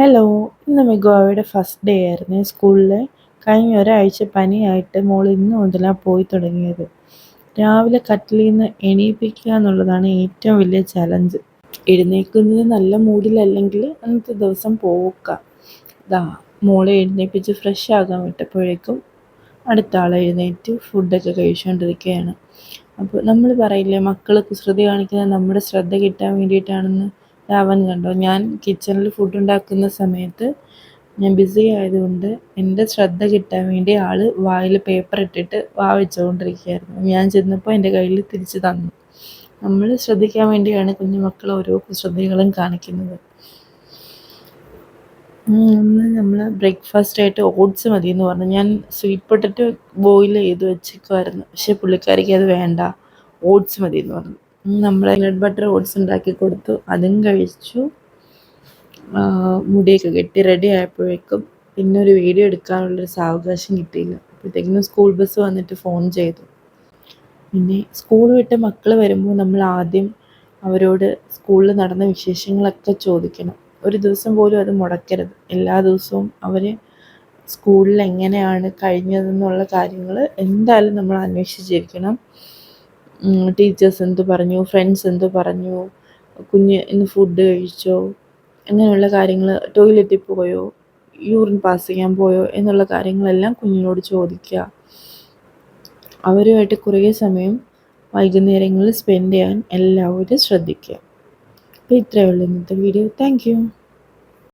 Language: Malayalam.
ഹലോ ഇന്ന് മിഗോയുടെ ഫസ്റ്റ് ഡേ ആയിരുന്നു സ്കൂളിൽ കഴിഞ്ഞ ഒരാഴ്ച പനിയായിട്ട് മോൾ ഇന്ന് മുതലാണ് പോയി തുടങ്ങിയത്. രാവിലെ കട്ടിലിൽ നിന്ന് എണീപ്പിക്കുക എന്നുള്ളതാണ് ഏറ്റവും വലിയ ചലഞ്ച് എഴുന്നേൽക്കുന്നത് നല്ല മൂഡിലല്ലെങ്കിൽ അന്നത്തെ ദിവസം പോവുക. ഇതാ മോളെ എഴുന്നേൽപ്പിച്ച് ഫ്രഷ് ആകാൻ വിട്ടപ്പോഴേക്കും അടുത്ത ആൾ എഴുന്നേറ്റ് ഫുഡൊക്കെ കഴിച്ചുകൊണ്ടിരിക്കുകയാണ് അപ്പോൾ നമ്മൾ പറയില്ലേ മക്കൾ കുസൃതി കാണിക്കുന്നത് നമ്മുടെ ശ്രദ്ധ കിട്ടാൻ വേണ്ടിയിട്ടാണെന്ന്. രാവൻ കണ്ടോ. ഞാൻ കിച്ചണിൽ ഫുഡ് ഉണ്ടാക്കുന്ന സമയത്ത് ഞാൻ ബിസി ആയതുകൊണ്ട് എന്റെ ശ്രദ്ധ കിട്ടാൻ വേണ്ടി ആൾ വായിൽ പേപ്പർ ഇട്ടിട്ട് വാ വെച്ചുകൊണ്ടിരിക്കുകയായിരുന്നു ഞാൻ ചെന്നപ്പോൾ എന്റെ കയ്യിൽ തിരിച്ച് തന്നു. നമ്മൾ ശ്രദ്ധിക്കാൻ വേണ്ടിയാണ് കുഞ്ഞുമക്കൾ ഓരോ ശ്രദ്ധകളും കാണിക്കുന്നത്. അന്ന് നമ്മൾ ബ്രേക്ക്ഫാസ്റ്റ് ആയിട്ട് ഓട്സ് മതി എന്ന് പറഞ്ഞു. ഞാൻ സ്വീറ്റ് പൊട്ടറ്റോ ബോയിൽ ചെയ്ത് വെച്ചേക്കുമായിരുന്നു പക്ഷേ പുള്ളിക്കാരിക്ക് അത് വേണ്ട. ഓട്സ് മതി എന്ന് പറഞ്ഞു. നമ്മൾ ബ്രെഡ് ബട്ടർ ഓട്സ് ഉണ്ടാക്കി കൊടുത്തു. അതും കഴിച്ചു. മുടിയൊക്കെ കെട്ടി റെഡി ആയപ്പോഴേക്കും പിന്നെ ഒരു വീഡിയോ എടുക്കാനുള്ളൊരു സാവകാശം കിട്ടിയില്ല. അപ്പോഴത്തേക്കിനും സ്കൂൾ ബസ് വന്നിട്ട് ഫോൺ ചെയ്തു. പിന്നെ സ്കൂൾ വിട്ട് മക്കൾ വരുമ്പോൾ നമ്മൾ ആദ്യം അവരോട് സ്കൂളിൽ നടന്ന വിശേഷങ്ങളൊക്കെ ചോദിക്കണം. ഒരു ദിവസം പോലും അത് മുടക്കരുത്. എല്ലാ ദിവസവും അവർ സ്കൂളിൽ എങ്ങനെയാണ് കഴിഞ്ഞതെന്നുള്ള കാര്യങ്ങൾ എന്തായാലും നമ്മൾ അന്വേഷിച്ചിരിക്കണം. ടീച്ചേഴ്സ് എന്ത് പറഞ്ഞു ഫ്രണ്ട്സ് എന്ത് പറഞ്ഞു കുഞ്ഞ് ഇന്ന് ഫുഡ് കഴിച്ചോ അങ്ങനെയുള്ള കാര്യങ്ങൾ ടോയ്ലറ്റിൽ പോയോ യൂറിൻ പാസ് ചെയ്യാൻ പോയോ എന്നുള്ള കാര്യങ്ങളെല്ലാം കുഞ്ഞിനോട് ചോദിക്കുക. അവരുമായിട്ട് കുറേ സമയം വൈകുന്നേരങ്ങളിൽ സ്പെൻഡ് ചെയ്യാൻ എല്ലാവരും ശ്രദ്ധിക്കുക. അപ്പോൾ ഇത്രയേ ഉള്ളൂ ഇന്നത്തെ വീഡിയോ താങ്ക്